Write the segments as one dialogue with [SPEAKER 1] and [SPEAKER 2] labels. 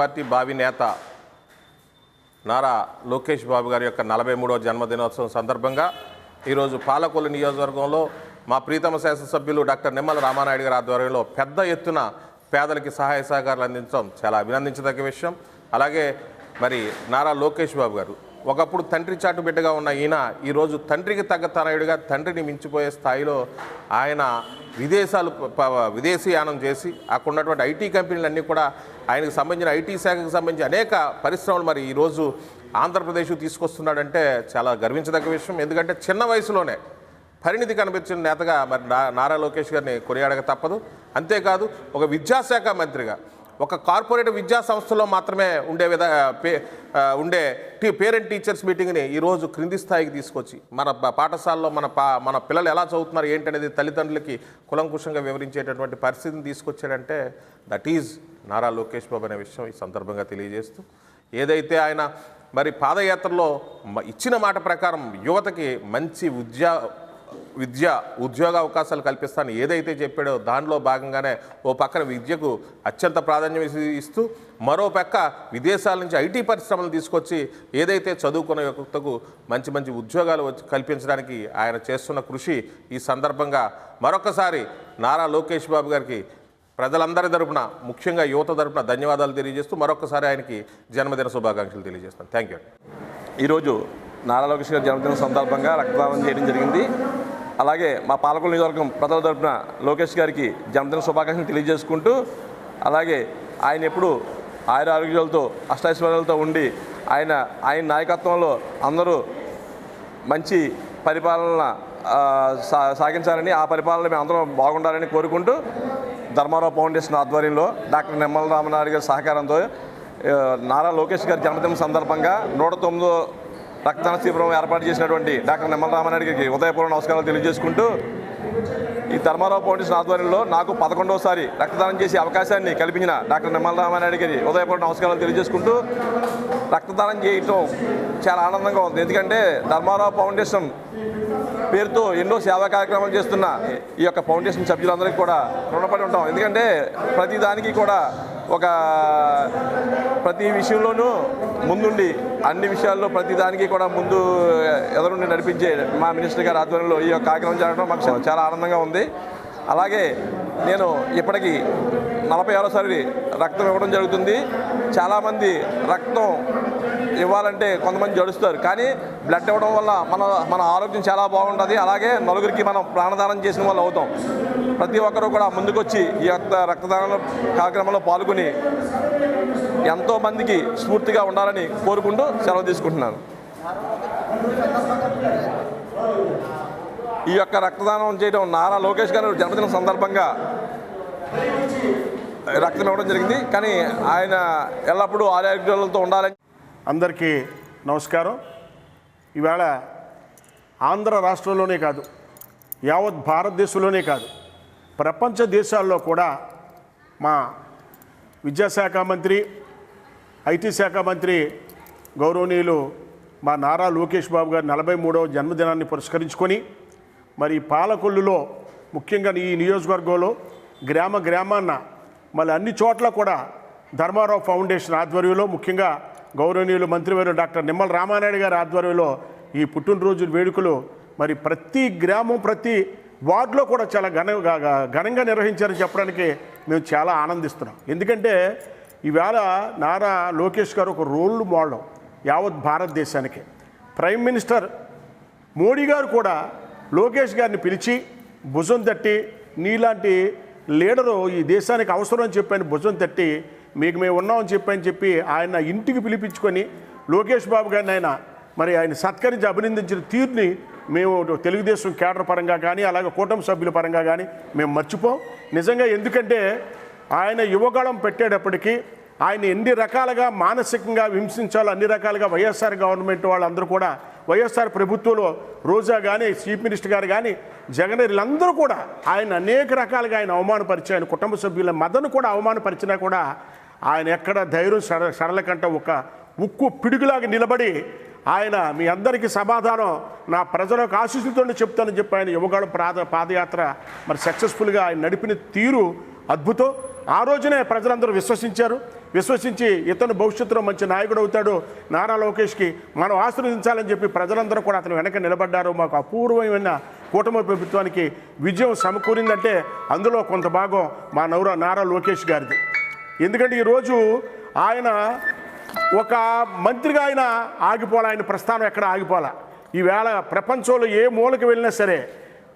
[SPEAKER 1] Party భావి నేత నారా లోకేష్ బాబు గారి యొక్క నలభై మూడవ జన్మదినోత్సవం సందర్భంగా ఈరోజు పాలకొల్లు నియోజకవర్గంలో మా ప్రీతమ శాసనసభ్యులు డాక్టర్ నిమ్మల రామానాయుడు గారి ఆధ్వర్యంలో పెద్ద ఎత్తున పేదలకి సహాయ సహకారాలు అందించడం చాలా అభినందించదగ్గ విషయం. అలాగే మరి నారా లోకేష్ బాబు గారు ఒకప్పుడు తండ్రి చాటు బిడ్డగా ఉన్న ఈయన ఈరోజు తండ్రికి తగ్గ తనయుడిగా తండ్రిని మించిపోయే స్థాయిలో ఆయన విదేశాలు విదేశీయానం చేసి అక్కడున్నటువంటి ఐటీ కంపెనీలన్నీ కూడా ఆయనకు సంబంధించిన ఐటీ శాఖకు సంబంధించి అనేక పరిశ్రమలు మరి ఈరోజు ఆంధ్రప్రదేశ్ తీసుకొస్తున్నాడంటే చాలా గర్వించదగ్గ విషయం. ఎందుకంటే చిన్న వయసులోనే పరిణితి కనిపించిన నేతగా మరి నా- నారా లోకేష్ గారిని కొనియాడక తప్పదు. అంతేకాదు ఒక విద్యాశాఖ మంత్రిగా ఒక కార్పొరేట్ విద్యా సంస్థలో మాత్రమే ఉండే విధ పే ఉండే టీ పేరెంట్ టీచర్స్ మీటింగ్ని ఈరోజు క్రింది స్థాయికి తీసుకొచ్చి మన పాఠశాలలో మన పా మన పిల్లలు ఎలా చదువుతున్నారు ఏంటనేది తల్లిదండ్రులకి కులంకుశంగా వివరించేటటువంటి పరిస్థితిని తీసుకొచ్చాడంటే దట్ ఈజ్ నారా లోకేష్ బాబు అనే విషయం ఈ సందర్భంగా తెలియజేస్తూ ఏదైతే ఆయన మరి పాదయాత్రలో ఇచ్చిన మాట ప్రకారం యువతకి మంచి ఉద్యా విద్య ఉద్యోగ అవకాశాలు కల్పిస్తాను ఏదైతే చెప్పాడో దానిలో భాగంగానే ఓ పక్కన విద్యకు అత్యంత ప్రాధాన్యం ఇస్తూ మరో పక్క విదేశాల నుంచి ఐటీ పరిశ్రమలు తీసుకొచ్చి ఏదైతే చదువుకున్న యువతకు మంచి మంచి ఉద్యోగాలు వచ్చి కల్పించడానికి ఆయన చేస్తున్న కృషి ఈ సందర్భంగా మరొకసారి నారా లోకేష్ బాబు గారికి ప్రజలందరి తరపున ముఖ్యంగా యువత తరపున ధన్యవాదాలు తెలియజేస్తూ మరొకసారి ఆయనకి జన్మదిన శుభాకాంక్షలు తెలియజేస్తాను. థ్యాంక్ యూ
[SPEAKER 2] ఈరోజు నారా లోకేష్ గారి జన్మదిన సందర్భంగా రక్తదానం చేయడం జరిగింది. అలాగే మా పాలకుల నియోజకవర్గం ప్రజల తరపున లోకేష్ గారికి జన్మదిన శుభాకాంక్షలు తెలియజేసుకుంటూ అలాగే ఆయన ఎప్పుడు ఆయుర ఆరోగ్యాలతో అష్టైశ్వర్యాలతో ఉండి ఆయన ఆయన నాయకత్వంలో అందరూ మంచి పరిపాలన సా సాగించాలని ఆ పరిపాలన మేము అందరం బాగుండాలని కోరుకుంటూ ధర్మారావు ఫౌండేషన్ ఆధ్వర్యంలో డాక్టర్ నిమ్మల రామనాయుడు గారి సహకారంతో నారా లోకేష్ గారి జన్మదినం సందర్భంగా నూట తొమ్మిదో రక్తదాన శిబిరం ఏర్పాటు చేసినటువంటి డాక్టర్ నిమ్మల రామనాయుడు గారికి ఉదయపూర్వ నమస్కారాలు తెలియజేసుకుంటూ ఈ ధర్మారావు ఫౌండేషన్ ఆధ్వర్యంలో నాకు పదకొండవసారి రక్తదానం చేసే అవకాశాన్ని కల్పించిన డాక్టర్ నిమ్మల రామానాయుడు గారి ఉదయపూర్వ నమస్కారాలు తెలియజేసుకుంటూ రక్తదానం చేయటం చాలా ఆనందంగా ఉంది. ఎందుకంటే ధర్మారావు ఫౌండేషన్ పేరుతో ఎన్నో సేవా కార్యక్రమాలు చేస్తున్న ఈ యొక్క ఫౌండేషన్ సభ్యులందరికీ కూడా రుణపడి ఉంటాం. ఎందుకంటే ప్రతి దానికి కూడా ఒక ప్రతి విషయంలోనూ ముందుండి అన్ని విషయాల్లో ప్రతి దానికి కూడా ముందు ఎదురుండి నడిపించే మా మినిస్టర్ గారి ఆధ్వర్యంలో ఈ యొక్క కార్యక్రమం జరగడం మాకు చాలా ఆనందంగా ఉంది. అలాగే నేను ఇప్పటికీ నలభై ఆరోసారి రక్తం ఇవ్వడం జరుగుతుంది. చాలామంది రక్తం ఇవ్వాలంటే కొంతమంది జడుస్తారు. కానీ బ్లడ్ ఇవ్వడం వల్ల మన మన ఆరోగ్యం చాలా బాగుంటుంది. అలాగే నలుగురికి మనం ప్రాణదానం చేసిన వాళ్ళు అవుతాం. ప్రతి ఒక్కరూ కూడా ముందుకొచ్చి ఈ యొక్క రక్తదాన కార్యక్రమంలో పాల్గొని ఎంతో మందికి స్ఫూర్తిగా ఉండాలని కోరుకుంటూ సెలవు తీసుకుంటున్నాను. ఈ యొక్క రక్తదానం చేయడం నారా లోకేష్ గారు జన్మదిన సందర్భంగా రక్తం ఇవ్వడం జరిగింది. కానీ ఆయన ఎల్లప్పుడూ ఆరోగ్యాలతో ఉండాలని
[SPEAKER 3] అందరికీ నమస్కారం. ఈవేళ ఆంధ్ర రాష్ట్రంలోనే కాదు యావత్ భారతదేశంలోనే కాదు ప్రపంచ దేశాల్లో కూడా మా విద్యాశాఖ మంత్రి ఐటీ శాఖ మంత్రి గౌరవనీయులు మా నారా లోకేష్ బాబు గారి నలభై మూడవ జన్మదినాన్ని పురస్కరించుకొని మరి పాలకొల్లులో ముఖ్యంగా ఈ నియోజకవర్గంలో గ్రామ గ్రామాన్న మళ్ళీ అన్ని చోట్ల కూడా ధర్మారావు ఫౌండేషన్ ఆధ్వర్యంలో ముఖ్యంగా గౌరవనీయులు మంత్రివర్యులు డాక్టర్ నిమ్మల రామానాయుడు గారి ఆధ్వర్యంలో ఈ పుట్టినరోజు వేడుకలు మరి ప్రతి గ్రామం ప్రతి వార్డులో కూడా చాలా ఘన ఘనంగా నిర్వహించారని చెప్పడానికి మేము చాలా ఆనందిస్తున్నాం. ఎందుకంటే ఈవేళ నారా లోకేష్ గారు ఒక రోల్ మోడల్ యావత్ భారతదేశానికి. ప్రైమ్ మినిస్టర్ మోడీ గారు కూడా లోకేష్ గారిని పిలిచి భుజం తట్టి నీలాంటి లీడరు ఈ దేశానికి అవసరం అని చెప్పని భుజం తట్టి మీకు మేము ఉన్నామని చెప్పని చెప్పి ఆయన ఇంటికి పిలిపించుకొని లోకేష్ బాబు గారిని ఆయన మరి ఆయన సత్కరించి అభినందించిన తీరుని మేము తెలుగుదేశం కేడర్ పరంగా కానీ అలాగే కూటమి సభ్యుల పరంగా కానీ మేము మర్చిపోం. నిజంగా ఎందుకంటే ఆయన యువగళం పెట్టేటప్పటికీ ఆయన ఎన్ని రకాలుగా మానసికంగా హింసించాలో అన్ని రకాలుగా వైఎస్ఆర్ గవర్నమెంట్ వాళ్ళందరూ కూడా వైఎస్ఆర్ ప్రభుత్వంలో రోజా కానీ చీఫ్ మినిస్టర్ గారు కానీ జగన్ వీళ్ళందరూ కూడా ఆయన అనేక రకాలుగా ఆయన అవమానపరిచి ఆయన కుటుంబ సభ్యుల మదను కూడా అవమానపరిచినా కూడా ఆయన ఎక్కడ ధైర్యం సడ సడలకంట ఒక ఉక్కు పిడుగులాగా నిలబడి ఆయన మీ అందరికీ సమాధానం. నా ప్రజలకు ఆశీస్సులతో చెప్తానని చెప్పి ఆయన యువగాడు పాద పాదయాత్ర మరి సక్సెస్ఫుల్గా ఆయన నడిపిన తీరు అద్భుతం. ఆ రోజునే ప్రజలందరూ విశ్వసించారు. విశ్వసించి ఇతను భవిష్యత్తులో మంచి నాయకుడు అవుతాడు. నారా లోకేష్కి మనం ఆశీర్వదించాలని చెప్పి ప్రజలందరూ కూడా అతను వెనక నిలబడ్డారు. మాకు అపూర్వమైన కూటమి ప్రభుత్వానికి విజయం సమకూరిందంటే అందులో కొంత భాగం మా నవర నారా లోకేష్ గారిది. ఎందుకంటే ఈరోజు ఆయన ఒక మంత్రిగా ఆయన ఆగిపోలే ఆయన ప్రస్థానం ఎక్కడ ఆగిపోలే ఈవేళ ప్రపంచంలో ఏ మూలకి వెళ్ళినా సరే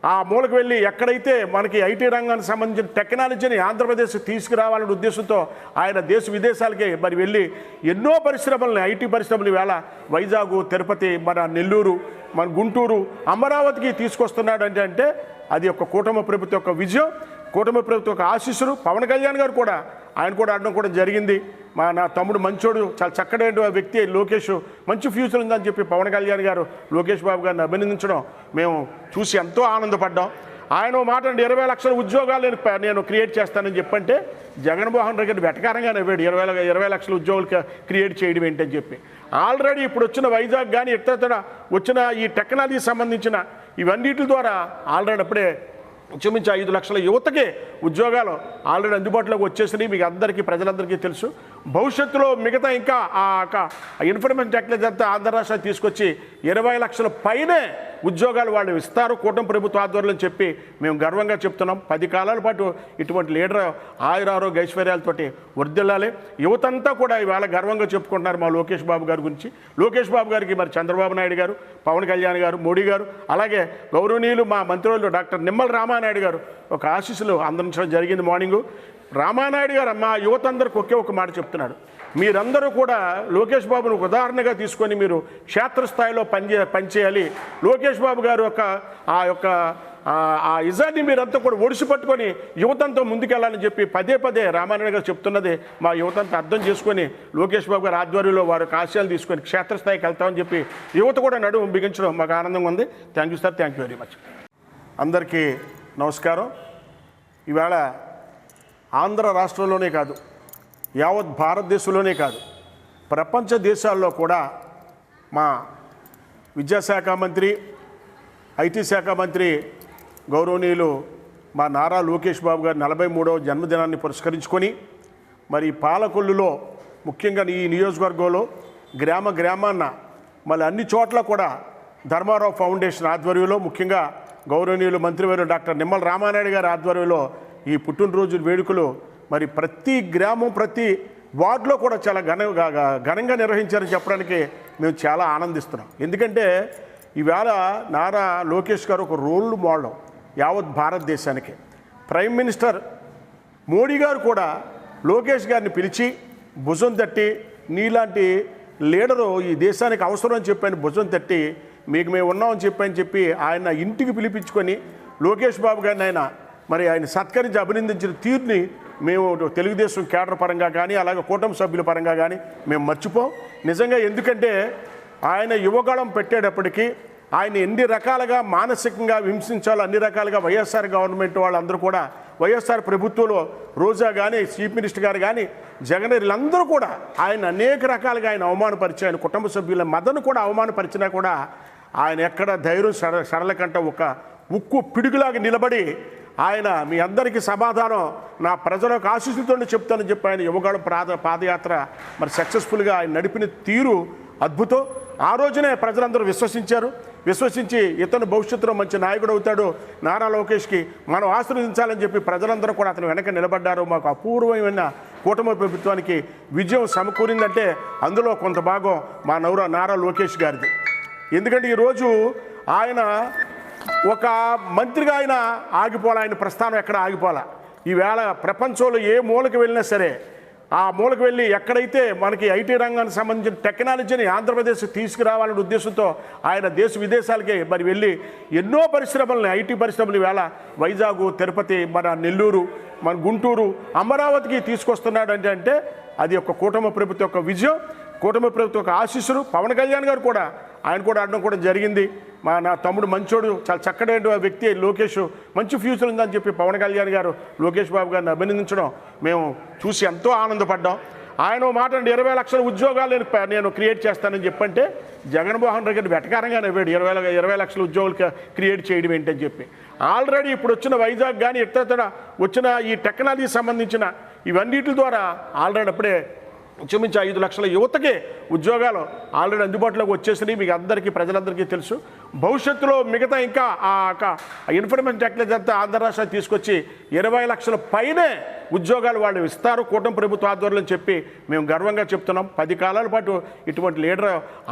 [SPEAKER 3] ఆ మూలకు వెళ్ళి ఎక్కడైతే మనకి ఐటీ రంగానికి సంబంధించిన టెక్నాలజీని ఆంధ్రప్రదేశ్ తీసుకురావాలనే ఉద్దేశంతో ఆయన దేశ విదేశాలకి మరి వెళ్ళి ఎన్నో పరిశ్రమల్ని ఐటీ పరిశ్రమలు వేళ వైజాగ్ తిరుపతి మన నెల్లూరు మన గుంటూరు అమరావతికి తీసుకొస్తున్నాడు అంటే అంటే అది ఒక కూటమి ప్రభుత్వం యొక్క విజయం కూటమి ప్రభుత్వం యొక్క ఆశీస్సులు. పవన్ కళ్యాణ్ గారు కూడా ఆయన కూడా ఆడడం కూడా జరిగింది. మా నా తమ్ముడు మంచోడు చాలా చక్కటి వ్యక్తి లోకేష్. మంచి ఫ్యూచర్ ఉందని చెప్పి పవన్ కళ్యాణ్ గారు లోకేష్ బాబు గారిని అభినందించడం మేము చూసి ఎంతో ఆనందపడ్డాం. ఆయన మాట అంటే ఇరవై లక్షల ఉద్యోగాలు నేను ప- నేను క్రియేట్ చేస్తానని చెప్పంటే జగన్మోహన్ రెడ్డి వెటకారంగా నవ్వాడు ఇరవై ఇరవై లక్షల ఉద్యోగులు క్రియేట్ చేయడం ఏంటని చెప్పి. ఆల్రెడీ ఇప్పుడు వచ్చిన వైజాగ్ కానీ ఇతర వచ్చిన ఈ టెక్నాలజీ సంబంధించిన ఇవన్నిటి ద్వారా ఆల్రెడీ అప్పుడే ఇంచుమించు ఐదు లక్షల యువతకే ఉద్యోగాలు ఆల్రెడీ అందుబాటులోకి వచ్చేసినాయి. మీకు అందరికీ ప్రజలందరికీ తెలుసు. భవిష్యత్తులో మిగతా ఇంకా ఆ యొక్క ఇన్ఫర్మేషన్ టెక్నాలజీ అంతా ఆంధ్ర రాష్ట్రానికి తీసుకొచ్చి ఇరవై లక్షల పైనే ఉద్యోగాలు వాళ్ళు ఇస్తారు కూటమి ప్రభుత్వ ఆధ్వర్యంలో చెప్పి మేము గర్వంగా చెప్తున్నాం. పది కాలాల పాటు ఇటువంటి లీడర్ ఆయురారోగ్య ఐశ్వర్యాలతోటి వర్దిల్లాలి యువతంతా కూడా ఇవాళ గర్వంగా చెప్పుకుంటున్నారు మా లోకేష్ బాబు గారి గురించి. లోకేష్ బాబు గారికి మరి చంద్రబాబు నాయుడు గారు పవన్ కళ్యాణ్ గారు మోడీ గారు అలాగే గౌరవనీయులు మా మంత్రులు డాక్టర్ నిమ్మల రామానాయుడు గారు ఒక ఆశీస్సులు అందించడం జరిగింది మార్నింగు. రామానాయుడు గారు మా యువత అందరికి ఒకే ఒక మాట చెప్తున్నాడు. మీరందరూ కూడా లోకేష్ బాబును ఒక ఉదాహరణగా తీసుకొని మీరు క్షేత్రస్థాయిలో పనిచే పనిచేయాలి. లోకేష్ బాబు గారు యొక్క ఆ యొక్క ఆ- ఇజాన్ని మీరంతా కూడా ఒడిసి పట్టుకొని యువతంతో ముందుకెళ్ళాలని చెప్పి పదే పదే రామానాయుడు గారు చెప్తున్నది మా యువతంతా అర్థం చేసుకొని లోకేష్ బాబు గారి ఆధ్వర్యంలో వారి ఆశయాలు తీసుకొని క్షేత్రస్థాయికి వెళ్తామని చెప్పి యువత కూడా నడుము బిగించడం మాకు ఆనందంగా ఉంది. Thank you sir thank you very much అందరికీ నమస్కారం. ఈవేళ ఆంధ్ర రాష్ట్రంలోనే కాదు యావత్ భారతదేశంలోనే కాదు ప్రపంచ దేశాల్లో కూడా మా విద్యాశాఖ మంత్రి ఐటీ శాఖ మంత్రి గౌరవనీయులు మా నారా లోకేష్ బాబు గారి నలభై మూడవ జన్మదినాన్ని పురస్కరించుకొని మరి పాలకొల్లులో ముఖ్యంగా ఈ నియోజకవర్గంలో గ్రామ గ్రామాన్న మళ్ళీ అన్ని చోట్ల కూడా ధర్మారావు ఫౌండేషన్ ఆధ్వర్యంలో ముఖ్యంగా గౌరవనీయులు మంత్రివర్యులు డాక్టర్ నిమ్మల రామానాయుడు గారి ఆధ్వర్యంలో ఈ పుట్టినరోజు వేడుకలో మరి ప్రతి గ్రామం ప్రతి వార్డులో కూడా చాలా ఘన ఘనంగా నిర్వహించారని చెప్పడానికి మేము చాలా ఆనందిస్తున్నాం. ఎందుకంటే ఈవేళ నారా లోకేష్ గారు ఒక రోల్ మోడల్ యావత్ భారతదేశానికి. ప్రైమ్ మినిస్టర్ మోడీ గారు కూడా లోకేష్ గారిని పిలిచి భుజం తట్టి నీలాంటి లీడరు ఈ దేశానికి అవసరం అని చెప్పని భుజం తట్టి మీకు మేము ఉన్నామని చెప్పని చెప్పి ఆయన ఇంటికి పిలిపించుకొని లోకేష్ బాబు గారిని ఆయన మరి ఆయన సత్కరించి అభినందించిన తీరుని మేము తెలుగుదేశం కేడర్ పరంగా కానీ అలాగే కూటమి సభ్యుల పరంగా కానీ మేము మర్చిపోం. నిజంగా ఎందుకంటే ఆయన యువగళం పెట్టేటప్పటికీ ఆయన ఎన్ని రకాలుగా మానసికంగా హింసించాలో అన్ని రకాలుగా వైఎస్ఆర్ గవర్నమెంట్ వాళ్ళందరూ కూడా వైఎస్ఆర్ ప్రభుత్వంలో రోజా కానీ చీఫ్ మినిస్టర్ గారు కానీ జగన్ వీళ్ళందరూ కూడా ఆయన అనేక రకాలుగా ఆయన అవమానపరిచి ఆయన కుటుంబ సభ్యుల మదను కూడా అవమానపరిచినా కూడా ఆయన ఎక్కడ ధైర్యం సడ సడలకంట ఒక ఉక్కు పిడుగులాగా నిలబడి ఆయన మీ అందరికీ సమాధానం. నా ప్రజలకు ఆశీస్సులతో చెప్తానని చెప్పి ఆయన యువగాడు పాద పాదయాత్ర మరి సక్సెస్ఫుల్గా ఆయన నడిపిన తీరు అద్భుతం. ఆ రోజునే ప్రజలందరూ విశ్వసించారు. విశ్వసించి ఇతను భవిష్యత్తులో మంచి నాయకుడు అవుతాడు. నారా లోకేష్కి మనం ఆశీర్వదించాలని చెప్పి ప్రజలందరూ కూడా అతను వెనక నిలబడ్డారు. మాకు అపూర్వమైన కూటమి ప్రభుత్వానికి విజయం సమకూరిందంటే అందులో కొంత భాగం మా నవర నారా లోకేష్ గారిది. ఎందుకంటే ఈరోజు ఆయన ఒక మంత్రిగా ఆయన ఆగిపోలే ఆయన ప్రస్థానం ఎక్కడ ఆగిపోలే ఈవేళ ప్రపంచంలో ఏ మూలకి వెళ్ళినా సరే ఆ మూలకు వెళ్ళి ఎక్కడైతే మనకి ఐటీ రంగానికి సంబంధించిన టెక్నాలజీని ఆంధ్రప్రదేశ్ తీసుకురావాలనే ఉద్దేశంతో ఆయన దేశ విదేశాలకి మరి వెళ్ళి ఎన్నో పరిశ్రమల్ని ఐటీ పరిశ్రమలు వేళ వైజాగ్ తిరుపతి మన నెల్లూరు మన గుంటూరు అమరావతికి తీసుకొస్తున్నాడు అంటే అంటే అది ఒక కూటమి ప్రభుత్వం యొక్క విజయం. కూటమి ప్రభుత్వం యొక్క ఆశీస్సులు. పవన్ కళ్యాణ్ గారు కూడా ఆయన కూడా అనడం కూడా జరిగింది. మా నా తమ్ముడు మంచోడు చాలా చక్కటి వ్యక్తి లోకేష్. మంచి ఫ్యూచర్ ఉందని చెప్పి పవన్ కళ్యాణ్ గారు లోకేష్ బాబు గారిని అభినందించడం మేము చూసి ఎంతో ఆనందపడ్డాం. ఆయన మాట అండి ఇరవై లక్షల ఉద్యోగాలు నేను నేను క్రియేట్ చేస్తానని చెప్పంటే జగన్మోహన్ రెడ్డి వెటకారంగా నవ్వాడు ఇరవై ఇరవై లక్షల ఉద్యోగులకు క్రియేట్ చేయడం ఏంటని చెప్పి. ఆల్రెడీ ఇప్పుడు వచ్చిన వైజాగ్ కానీ ఇతర వచ్చిన ఈ టెక్నాలజీ సంబంధించిన ఇవన్నిటి ద్వారా ఆల్రెడీ అప్పుడే ఇంచుమించు ఐదు లక్షల యువతకే ఉద్యోగాలు ఆల్రెడీ అందుబాటులోకి వచ్చేసినాయి. మీకు అందరికీ ప్రజలందరికీ తెలుసు. భవిష్యత్తులో మిగతా ఇంకా ఆ యొక్క ఇన్ఫర్మేషన్ టెక్నాలజీ అంతా ఆంధ్ర రాష్ట్రానికి తీసుకొచ్చి ఇరవై లక్షల పైనే ఉద్యోగాలు వాళ్ళు ఇస్తారు. కూటమి ప్రభుత్వ ఆధ్వర్యంలో చెప్పి మేము గర్వంగా చెప్తున్నాం. పది కాలాల పాటు ఇటువంటి లీడర్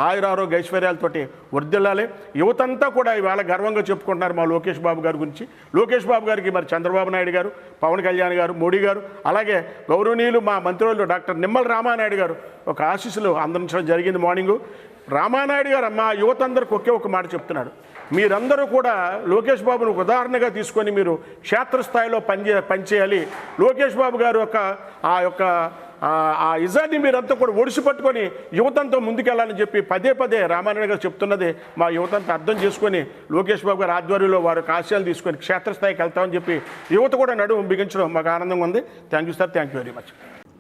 [SPEAKER 3] ఆయురారోగ్య ఐశ్వర్యాలతోటి వర్దిల్లాలి యువతంతా కూడా ఇవాళ గర్వంగా చెప్పుకుంటున్నారు మా లోకేష్ బాబు గారి గురించి. లోకేష్ బాబు గారికి మరి చంద్రబాబు నాయుడు గారు పవన్ కళ్యాణ్ గారు మోడీ గారు అలాగే గౌరవనీయులు మా మంత్రులు డాక్టర్ నిమ్మల రామానాయుడు గారు ఒక ఆశీస్సులు అందించడం జరిగింది మార్నింగు. రామానాయుడు గారు మా యువతందరికి ఒకే ఒక మాట చెప్తున్నాడు. మీరందరూ కూడా లోకేష్ బాబును ఒక ఉదాహరణగా తీసుకొని మీరు క్షేత్రస్థాయిలో పనిచే పనిచేయాలి లోకేష్ బాబు గారు యొక్క ఆ యొక్క ఆ- ఇజాన్ని మీరంతా కూడా ఒడిసి పట్టుకొని యువతంతో ముందుకెళ్ళాలని చెప్పి పదే పదే రామారాయణ గారు చెప్తున్నది మా యువతంతా అర్థం చేసుకొని లోకేష్ బాబు గారి ఆధ్వర్యంలో వారి ఆశయాలు తీసుకొని క్షేత్రస్థాయికి వెళ్తామని చెప్పి యువత కూడా నడుము బిగించడం మాకు ఆనందంగా ఉంది. Thank you sir. Thank you very much.